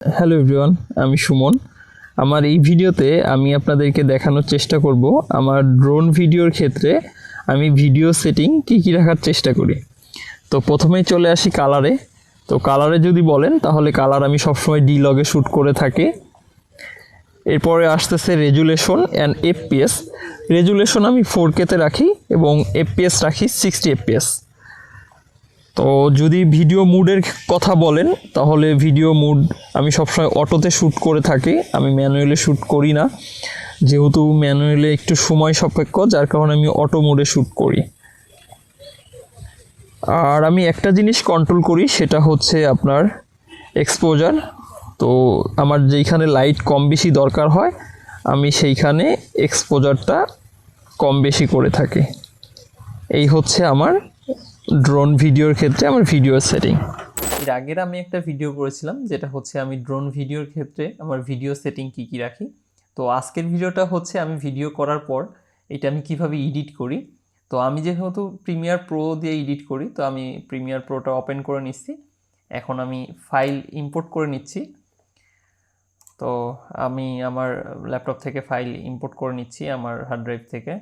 Hello everyone আমি সুমন। আমার এই ভিডিওতে আমি আপনাদেরকে দেখানোর চেষ্টা করব আমার ড্রোন ভিডিওর ক্ষেত্রে আমি ভিডিও সেটিং কী কী রাখার চেষ্টা করি। তো প্রথমেই চলে আসি কালারে তো কালারে যদি বলেন, তাহলে কালার আমি সবসময় ডি লগে শ্যুট করে থাকি। এরপরে আসতেছে রেজুলেশন অ্যান্ড এফপিএস রেজুলেশন আমি ফোর কেতে রাখি এবং এফপিএস রাখি সিক্সটি এফপিএস তো যদি ভিডিও মুডের কথা বলেন, তাহলে ভিডিও মুড আমি সবসময় অটোতে শ্যুট করে থাকি। আমি ম্যানুয়ালি শ্যুট করি না। যেহেতু ম্যানুয়ালি একটু সময় সাপেক্ষ, যার কারণে আমি অটো মোডে শ্যুট করি। আর আমি একটা জিনিস কন্ট্রোল করি, সেটা হচ্ছে আপনার এক্সপোজার তো আমার যেইখানে লাইট কম বেশি দরকার হয়, আমি সেইখানে এক্সপোজারটা কম বেশি করে থাকি। এই হচ্ছে আমার ড্রোন ভিডিওর ক্ষেত্রে আমার ভিডিও সেটিং এর আগের আমি একটা ভিডিও করেছিলাম, যেটা হচ্ছে আমি ড্রোন ভিডিওর ক্ষেত্রে আমার ভিডিও সেটিং কি কি রাখি। তো আজকের ভিডিওটা হচ্ছে আমি ভিডিও করার পর এটা আমি কীভাবে এডিট করি। তো আমি যেহেতু প্রিমিয়ার প্রো দিয়ে এডিট করি, তো আমি প্রিমিয়ার প্রোটা ওপেন করে নিচ্ছি। এখন আমি ফাইল ইম্পোর্ট করে নিচ্ছি। তো আমি আমার ল্যাপটপ থেকে ফাইল ইম্পোর্ট করে নিচ্ছি, আমার হার্ড ড্রাইভ থেকে।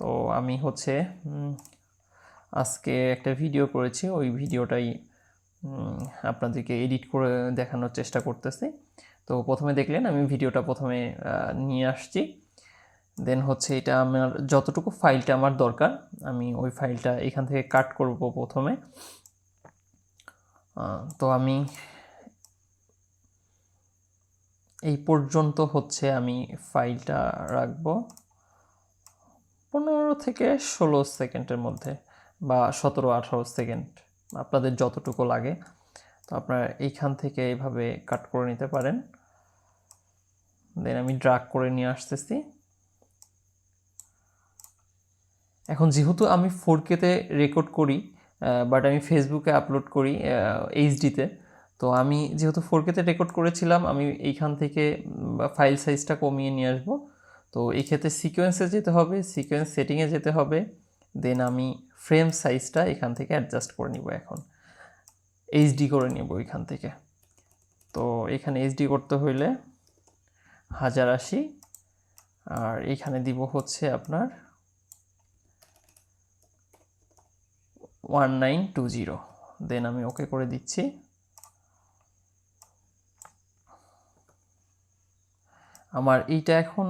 তো আমি হচ্ছে আজকে একটা ভিডিও করেছি। ওই ভিডিওটাই আপনাদেরকে এডিট করে দেখানোর চেষ্টা করতেছি। তো প্রথমে দেখলেন, আমি ভিডিওটা প্রথমে নিয়ে আসছি। দেন হচ্ছে এটা আমার, যতটুকু ফাইলটা আমার দরকার, আমি ওই ফাইলটা এখান থেকে কাট করব প্রথমে। তো আমি এই পর্যন্ত হচ্ছে আমি ফাইলটা রাখব। পনেরো থেকে ষোলো সেকেন্ডের মধ্যে বা সতেরো, আঠারো সেকেন্ড আপনাদের যতটুকু লাগে। তো আপনারা এইখান থেকে এইভাবে কাট করে নিতে পারেন। দেন আমি ড্রাগ করে নিয়ে আসতেছি। এখন যেহেতু আমি ফোর কেতে রেকর্ড করি বাট আমি ফেসবুকে আপলোড করি এইচডিতে তো আমি যেহেতু ফোর কেতে রেকর্ড করেছিলাম, আমি এইখান থেকে ফাইল সাইজটা কমিয়ে নিয়ে আসব। তো এই ক্ষেত্রে সিকোয়েন্সে যেতে হবে সিকোয়েন্স সেটিংয়ে যেতে হবে দেন আমি ফ্রেম সাইজটা এখান থেকে অ্যাডজাস্ট করে নিব এখন। এইচডি করে নিব এখান থেকে। তো এখানে এইচডি করতে হইলে হাজার আশি, আর এখানে দিব হচ্ছে আপনার one nine two zero then আমি ওকে করে দিচ্ছি। আমার এইটা এখন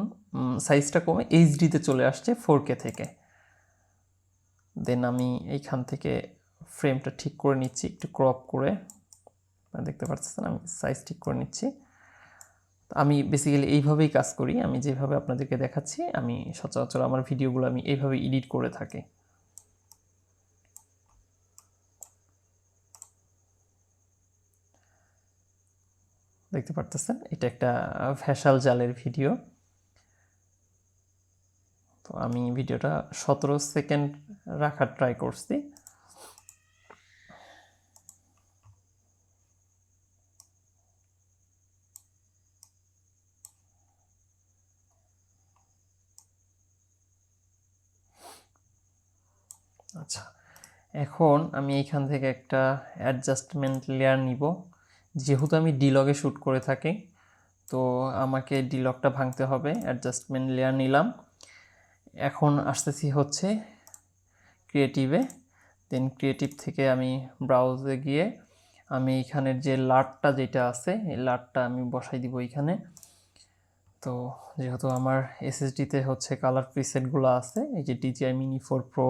সাইজটা কমে এইচডিতে চলে আসছে ফোর কে থেকে। দেন আমি এইখান থেকে ফ্রেমটা ঠিক করে নিচ্ছি, একটু ক্রপ করে। দেখতে পাচ্ছেন আমি সাইজ ঠিক করে নিচ্ছি। আমি বেসিক্যালি এইভাবেই কাজ করি, আমি যেভাবে আপনাদেরকে দেখাচ্ছি, আমি সচরাচর আমার ভিডিওগুলো আমি এইভাবে এডিট করে থাকি। দেখতে পারতেছেন? এটা একটা ভ্যাসাল জালের ভিডিও। তো আমি ভিডিওটা সতেরো সেকেন্ড রাখার ট্রাই করছি। আচ্ছা এখন আমি এইখান থেকে একটা অ্যাডজাস্টমেন্ট লেয়ার নিব। যেহেতু আমি ডিলগে শ্যুট করে থাকি, তো আমাকে ডিলগটা ভাঙতে হবে অ্যাডজাস্টমেন্ট লেয়ার নিলাম। এখন আসতেছি হচ্ছে ক্রিয়েটিভে দেন ক্রিয়েটিভ থেকে আমি ব্রাউজে গিয়ে আমি এখানের যে লাটটা যেটা আছে, এই লাটটা আমি বসাই দিব এখানে। তো যেহেতু আমার এসএসডিতে হচ্ছে কালার প্রিসেটগুলো আছে, এই যে ডিজিআই মিনি ফোর প্রো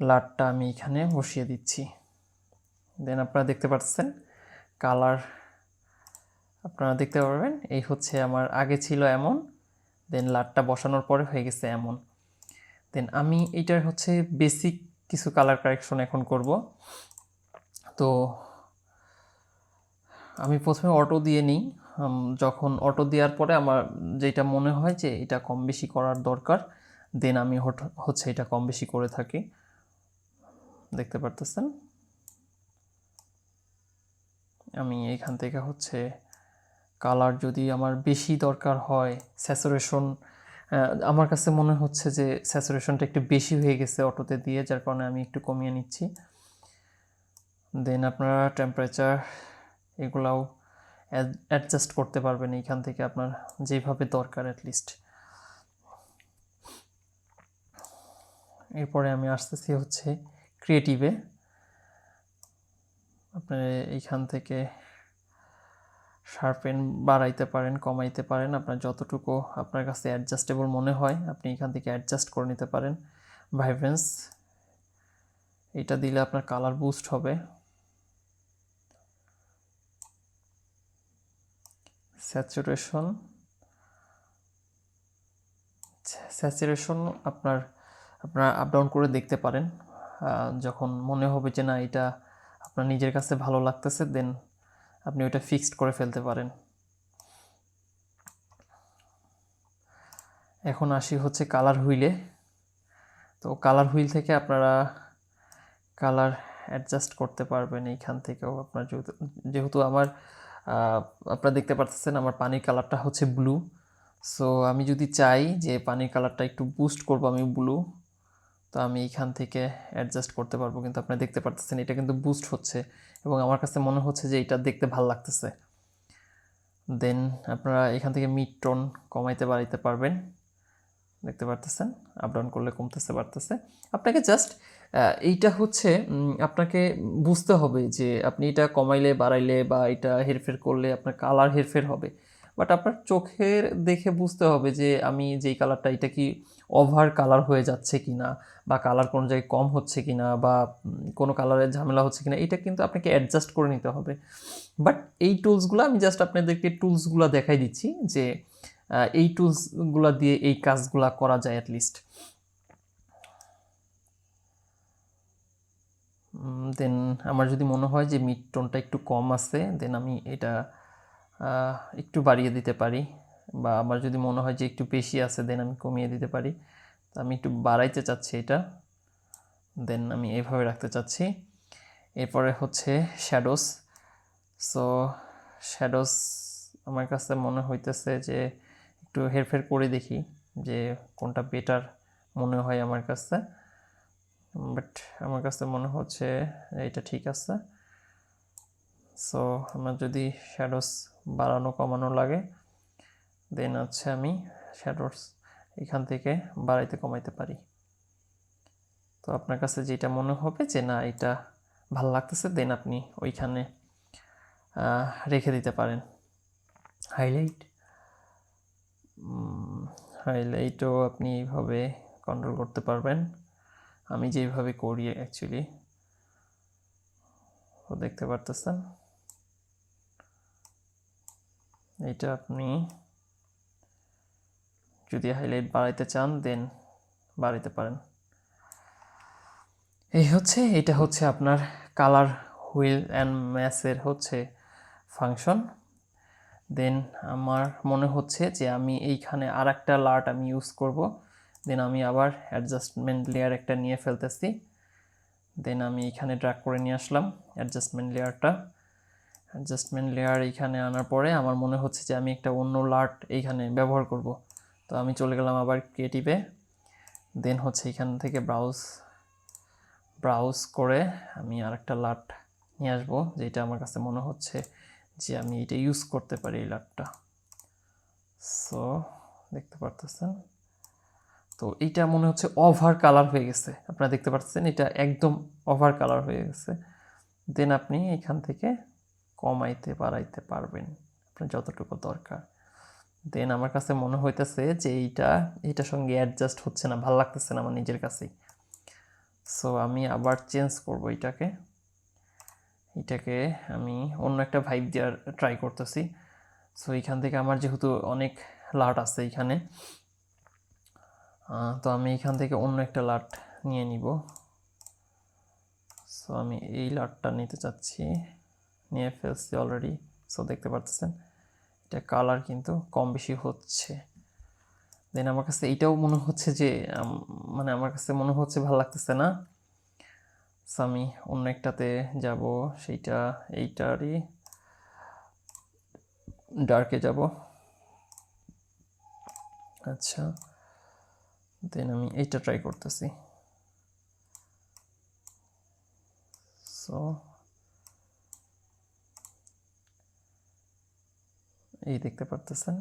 লাটটা আমি এখানে বসিয়ে দিচ্ছি। দেন আপনারা দেখতে পাচ্ছেন কালার আপনারা দেখতে পারবেন। এই হচ্ছে আমার, আগে ছিল এমন দেন লাটটা বসানোর পরে হয়ে গেছে এমন। দেন আমি এটার হচ্ছে বেসিক কিছু কালার কারেকশন এখন করব। তো আমি প্রথমে অটো দিয়ে নিই। যখন অটো দেওয়ার পরে আমার যেটা মনে হয় যে এটা কম বেশি করার দরকার দেন আমি হচ্ছে এটা কম বেশি করে থাকি। দেখতে পারতেছেন? আমি এখান থেকে হচ্ছে কালার যদি আমার বেশি দরকার হয় স্যাচুরেশন আমার কাছে মনে হচ্ছে যে স্যাচুরেশনটা একটু বেশি হয়ে গেছে অটোতে দিয়ে, যার কারণে আমি একটু কমিয়ে নিচ্ছি। দেন আপনারা টেম্পারেচার এগুলাও অ্যাডজাস্ট করতে পারবেন এইখান থেকে আপনার যেভাবে দরকার অ্যাটলিস্ট এরপরে আমি আসতেছি হচ্ছে ক্রিয়েটিভে আপনি এইখান থেকে শার্পেন বাড়াইতে পারেন, কমাইতে পারেন। আপনার যতটুকু আপনার কাছে অ্যাডজাস্টেবল মনে হয়, আপনি এখান থেকে অ্যাডজাস্ট করে নিতে পারেন। ভাইব্রেন্স এটা দিলে আপনার কালার বুস্ট হবে। স্যাচুরেশন স্যাচুরেশন আপনার আপনার আপ ডাউন করে দেখতে পারেন। যখন মনে হবে যে না, এটা আপনার নিজের কাছে ভালো লাগতেছে দেন আপনি ওটা ফিক্সড করে ফেলতে পারেন। এখন আসি হচ্ছে কালার হুইলে তো কালার হুইল থেকে আপনারা কালার অ্যাডজাস্ট করতে পারবেন এইখান থেকেও। আপনার যেহেতু যেহেতু আমার আপনারা দেখতে পারতেছেন আমার পানির কালারটা হচ্ছে ব্লু সো আমি যদি চাই যে পানির কালারটা একটু বুস্ট করব আমি ব্লু তো আমি এইখান থেকে অ্যাডজাস্ট করতে পারব, কিন্তু আপনি দেখতে পারতেছেন এটা কিন্তু বুস্ট হচ্ছে এবং আমার কাছে মনে হচ্ছে যে এটা দেখতে ভালো লাগতেছে। দেন আপনারা এখান থেকে মিড টোন কমাইতে বাড়াইতে পারবেন। দেখতে পারতেছেন? আপ ডাউন করলে কমতেছে, বাড়তেছে। আপনাকে জাস্ট এইটা হচ্ছে আপনাকে বুঝতে হবে যে আপনি এটা কমাইলে, বাড়াইলে বা এটা হেরফের করলে আপনার কালার হেরফের হবে। বাট আপনার চোখের দেখে বুঝতে হবে যে আমি যেই কালারটা এটা কি ওভার কালার হয়ে যাচ্ছে কি না বা কালার কোনো জায়গায় কম হচ্ছে কি না বা কোনো কালারের ঝামেলা হচ্ছে কি না এটা কিন্তু আপনাকে অ্যাডজাস্ট করে নিতে হবে। বাট এই টুলসগুলো আমি জাস্ট আপনাদেরকে টুলসগুলো দেখাই দিচ্ছি যে এই টুলসগুলো দিয়ে এই কাজগুলা করা যায় অ্যাটলিস্ট দেন আমার যদি মনে হয় যে মিড টোনটা একটু কম আছে দেন আমি এটা একটু বাড়িয়ে দিতে পারি বা আমার যদি মনে হয় যে একটু বেশি আছে দেন আমি কমিয়ে দিতে পারি। তো আমি একটু বাড়াইতে চাচ্ছি এটা। দেন আমি এইভাবে রাখতে চাচ্ছি। এরপরে হচ্ছে শ্যাডোস সো শ্যাডোস আমার কাছে মনে হইতেছে যে একটু হেরফের করে দেখি যে কোনটা বেটার মনে হয় আমার কাছে। বাট আমার কাছে মনে হচ্ছে এটা ঠিক আছে। সো আমার যদি শ্যাডোস বাড়ানো, কমানো লাগে দেন হচ্ছে আমি শ্যাডোস এখান থেকে বাড়াইতে, কমাইতে পারি। তো আপনার কাছে যেটা মনে হবে যে, না, এটা ভালো লাগতেছে দেন আপনি ওইখানে রেখে দিতে পারেন। হাইলাইট হাইলাইটও আপনি এইভাবে কন্ট্রোল করতে পারবেন। আমি যেভাবে করি অ্যাকচুয়ালি দেখতে পারতেছেন? এটা আপনি যদি হাইলাইট বাড়াইতে চান দেন বাড়াইতে পারেন। এই হচ্ছে, এটা হচ্ছে আপনার কালার হুইল অ্যান্ড ম্যাসের হচ্ছে ফাংশন দেন আমার মনে হচ্ছে যে আমি এইখানে আর একটা লার্ট আমি ইউজ করব। দেন আমি আবার অ্যাডজাস্টমেন্ট লেয়ার একটা নিয়ে ফেলতেছি। দেন আমি এখানে ড্রাগ করে নিয়ে আসলাম অ্যাডজাস্টমেন্ট লেয়ারটা অ্যাডজাস্টমেন্ট লেয়ার এইখানে আনার পরে আমার মনে হচ্ছে যে আমি একটা অন্য লার্ট এইখানে ব্যবহার করব। তো আমি চলে গেলাম আবার ক্রিয়েটিভে দেন হচ্ছে এখান থেকে ব্রাউজ ব্রাউজ করে আমি আরেকটা লাট নিয়ে আসব, যেটা আমার কাছে মনে হচ্ছে যে আমি এটা ইউজ করতে পারি এই লাটটা সো দেখতে পারতেছেন? তো এইটা মনে হচ্ছে ওভার কালার হয়ে গেছে। আপনারা দেখতে পাচ্ছেন এটা একদম ওভার কালার হয়ে গেছে। দেন আপনি এখান থেকে কমাইতে বাড়াইতে পারবেন। আপনার যতটুকু দরকার। দেন আমার কাছে মনে হইতেছে যে এইটা, এইটার সঙ্গে অ্যাডজাস্ট হচ্ছে না, ভালো লাগতেছে না আমার নিজের কাছেই। সো আমি আবার চেঞ্জ করব এটাকে এটাকে আমি অন্য একটা ভাইব দেওয়ার ট্রাই করতেছি। সো এইখান থেকে আমার যেহেতু অনেক লাট আছে এইখানে তো আমি এখান থেকে অন্য একটা লাট নিয়ে নিব। সো আমি এই লাটটা নিতে চাচ্ছি। নিয়ে ফেলছি অলরেডি সো দেখতে পাচ্ছেন এটা কালার কিন্তু কম বেশি হচ্ছে। দেন আমার কাছে এইটাও মনে হচ্ছে যে মানে আমার কাছে মনে হচ্ছে ভালো লাগতেছে না। So, আমি অন্য একটাতে যাব সেইটা এইটারই ডার্কে যাব। আচ্ছা দেন আমি এইটা ট্রাই করতেছি। সো এই দেখতে পারতেছেন।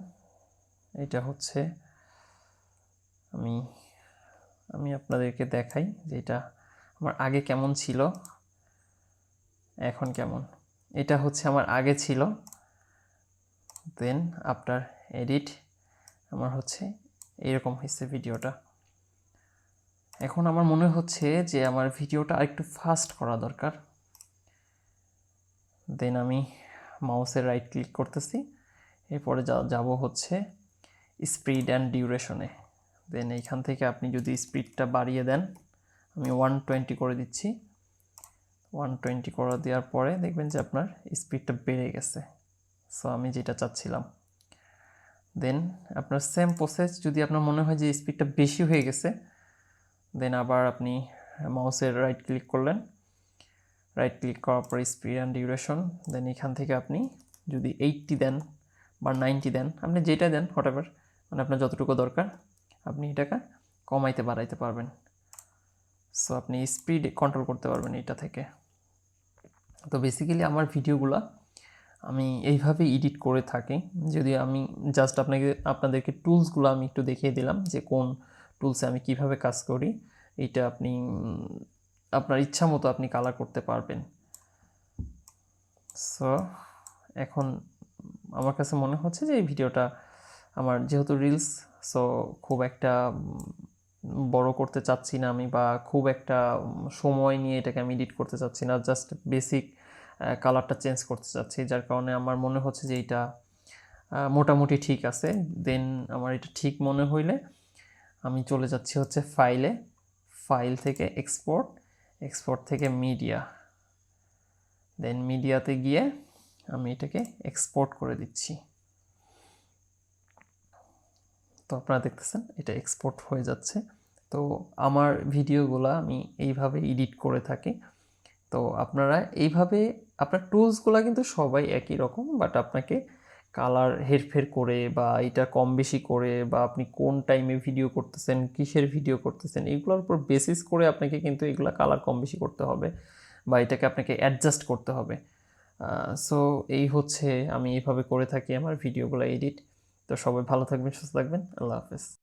এটা হচ্ছে আমি আমি আপনাদেরকে দেখাই যে এটা আমার আগে কেমন ছিল, এখন কেমন। এটা হচ্ছে আমার আগে ছিল। দেন আফটার এডিট আমার হচ্ছে এইরকম হয়েছে ভিডিওটা। এখন আমার মনে হচ্ছে যে আমার ভিডিওটা আরেকটু ফাস্ট করা দরকার। দেন আমি মাউসের রাইট ক্লিক করতেছি। এরপরে যা, যাব হচ্ছে স্পিড অ্যান্ড ডিউরেশনে দেন এইখান থেকে আপনি যদি স্পিডটা বাড়িয়ে দেন, আমি ওয়ান টোয়েন্টি করে দিচ্ছি। ওয়ান টোয়েন্টি করে দেওয়ার পরে দেখবেন যে আপনার স্পিডটা বেড়ে গেছে। সো আমি যেটা চাচ্ছিলাম। দেন আপনার সেম প্রসেস যদি আপনার মনে হয় যে স্পিডটা বেশি হয়ে গেছে দেন আবার আপনি মাউসের রাইট ক্লিক করলেন। রাইট ক্লিক করার পর স্পিড অ্যান্ড ডিউরেশন দেন এখান থেকে আপনি যদি এইটটি দেন বা নাইনটি দেন, আপনি যেটা দেন হোয়াট মানে আপনার যতটুকু দরকার, আপনি এটাকে কমাইতে বাড়াইতে পারবেন। সো আপনি স্পিড কন্ট্রোল করতে পারবেন এটা থেকে। তো বেসিক্যালি আমার ভিডিওগুলো আমি এইভাবে এডিট করে থাকি। যদি আমি জাস্ট আপনাকে, আপনাদেরকে টুলসগুলো আমি একটু দেখিয়ে দিলাম যে কোন টুলসে আমি কীভাবে কাজ করি, এটা আপনি, আপনার ইচ্ছা মতো আপনি কালার করতে পারবেন। সো এখন আমার কাছে মনে হচ্ছে যে এই ভিডিওটা আমার যেহেতু রিলস সো খুব একটা বড় করতে চাচ্ছি না আমি বা খুব একটা সময় নিয়ে এটাকে আমি এডিট করতে চাচ্ছি না জাস্ট বেসিক কালারটা চেঞ্জ করতে চাচ্ছি। যার কারণে আমার মনে হচ্ছে যে এটা মোটামুটি ঠিক আছে। দেন আমার এটা ঠিক মনে হইলে আমি চলে যাচ্ছি হচ্ছে ফাইলে ফাইল থেকে এক্সপোর্ট এক্সপোর্ট থেকে মিডিয়া দেন মিডিয়াতে গিয়ে আমি এটাকে এক্সপোর্ট করে দিচ্ছি। তো আপনারা দেখতেছেন, এটা এক্সপোর্ট হয়ে যাচ্ছে। তো আমার ভিডিওগুলো আমি এইভাবে এডিট করে থাকি। তো আপনারা এইভাবে, আপনার টুলসগুলো কিন্তু সবাই একই রকম বাট আপনাকে কালার হেরফের করে বা এটা কম বেশি করে বা আপনি কোন টাইমে ভিডিও করতেছেন, কিসের ভিডিও করতেছেন, এগুলোর উপর বেসিস করে আপনাকে কিন্তু এগুলো কালার কম বেশি করতে হবে বা এটাকে আপনাকে অ্যাডজাস্ট করতে হবে। সো এই হচ্ছে আমি এইভাবে করে থাকি আমার ভিডিওগুলো এডিট তো সবাই ভালো থাকবেন, সুস্থ থাকবেন। আল্লাহ হাফেজ।